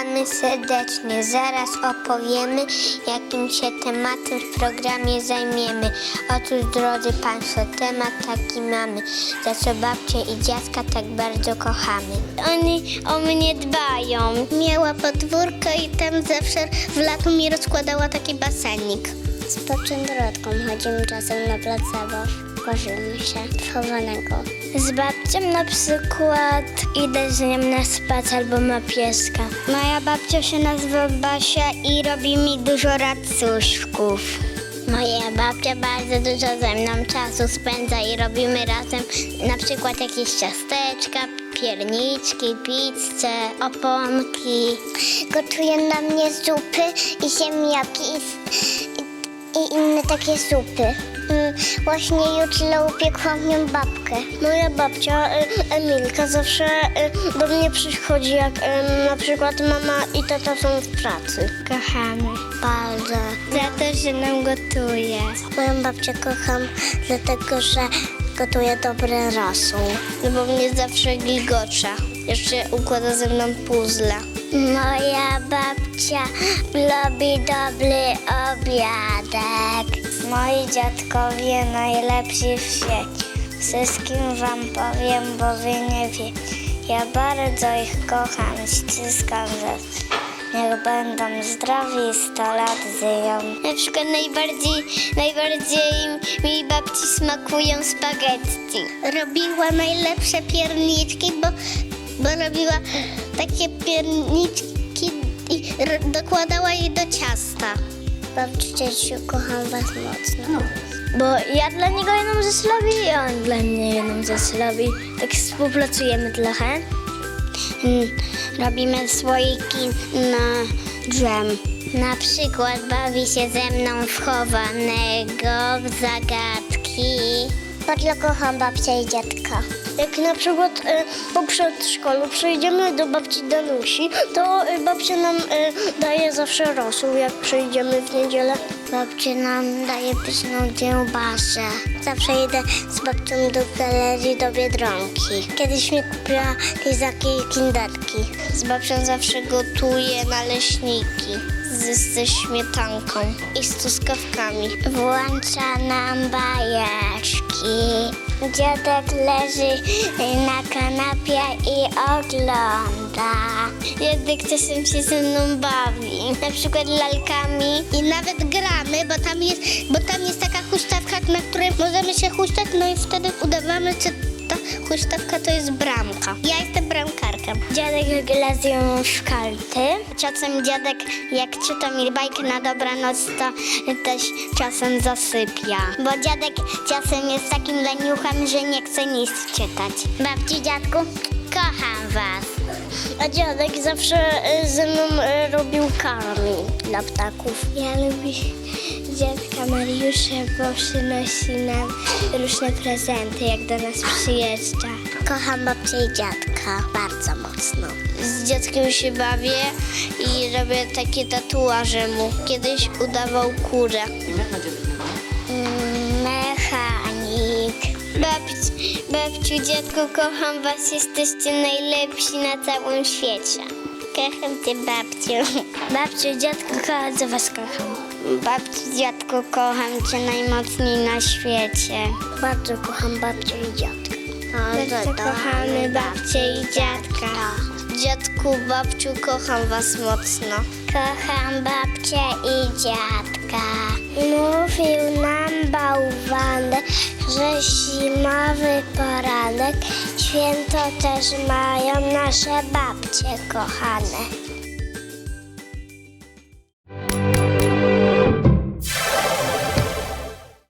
Witamy serdecznie. Zaraz opowiemy, jakim się tematem w programie zajmiemy. Otóż, drodzy Państwo, temat taki mamy, za co i dziadka tak bardzo kochamy. Oni o mnie dbają. Miała podwórko i tam zawsze w lato mi rozkładała taki basenik. Z poczędrodką chodzimy czasem na plac zabaw. Ważymy się chowanego. Z babcią na przykład idę z nią na spacer, bo ma pieska. Moja babcia się nazywa Basia i robi mi dużo racuszków. Moja babcia bardzo dużo ze mną czasu spędza i robimy razem na przykład jakieś ciasteczka, pierniczki, pizzę, oponki. Gotuje na mnie zupy i ziemniaki i, i inne takie zupy. Właśnie jutro upiekłam nią babkę. Moja babcia y, Emilka zawsze y, do mnie przychodzi, jak y, na przykład mama i tata są w pracy. Kochamy Bardzo. za to, że nam gotuje. Moją babcię kocham, dlatego że gotuje dobre rosół. No bo mnie zawsze gigocza. Jeszcze układa ze mną puzzle. Moja babcia lubi dobry obiadek. Moi dziadkowie najlepsi w świecie. Wszystkim wam powiem, bo wy nie wie. Ja bardzo ich kocham, ściskam ze. Niech będą zdrowi i 100 lat żyją. Na przykład najbardziej, najbardziej mi babci smakują spaghetti. Robiła najlepsze pierniczki, bo, bo robiła takie pierniczki i dokładała je do ciasta. Babciu, kocham was mocno. Bo ja dla niego jedną rzecz robię i on dla mnie jedną rzecz robi. Tak współpracujemy trochę. Mm, Robimy słoiki na dżem. Na przykład bawi się ze mną w chowanego, w zagadki. Bardzo kocham babcia i dziadka. Jak na przykład e, po przedszkolu przyjdziemy do babci Danusi, to e, babcia nam e, daje zawsze rosół, jak przyjdziemy w niedzielę. Babcia nam daje pyszną kiełbasę. Zawsze idę z babcią do galerii do Biedronki. Kiedyś mi kupiła lizaki i kinderki. Z babcią zawsze gotuję naleśniki z, ze śmietanką i z truskawkami. Włącza nam bajeczki. Dziadek leży na kanapie i ogląda. Dziadek czasem się ze mną bawi, na przykład lalkami i nawet gramy, bo tam jest, bo tam jest taka huśtawka, na której możemy się huśtać, no i wtedy udawamy, że ta huśtawka to jest bramka. Ja jestem bramkarką. Dziadek gra z ją w karty. Czasem dziadek, jak czyta mi bajkę na dobranoc, to też czasem zasypia. Bo dziadek czasem jest takim leniuchem, że nie chce nic czytać. Babci, dziadku, kocham was. A dziadek zawsze e, ze mną e, robił karmi dla ptaków. Ja lubię dziadka Mariusza, bo przynosi nam różne prezenty, jak do nas przyjeżdża. Kocham babcię i dziadka bardzo mocno. Z dziadkiem się bawię i robię takie tatuaże mu. Kiedyś udawał kurę. Mm, Mechanik. Babci, babciu, dziadku, kocham was, jesteście najlepsi na całym świecie. Kocham cię, babciu. Babciu, dziadku, bardzo was kocham. Babciu, dziadku, kocham cię najmocniej na świecie. Bardzo kocham babcię i dziadka. Bardzo kochamy babcię i dziadka. Dziadku, babciu, kocham was mocno. Kocham babcię i dziadka. Mówił nam bałwanek, że zimowy poranek święto też mają nasze babcie kochane.